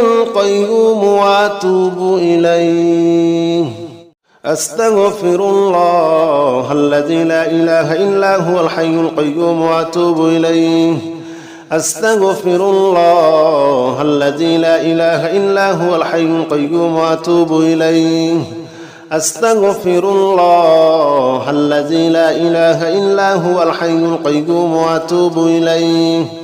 القيوم وأتوب إليه. أستغفر الله الذي لا إله إلا هو الحي القيوم وأتوب إليه. أستغفر الله الذي لا إله إلا هو الحي القيوم وأتوب إليه. أستغفر الله الذي لا إله إلا هو الحي القيوم وأتوب إليه.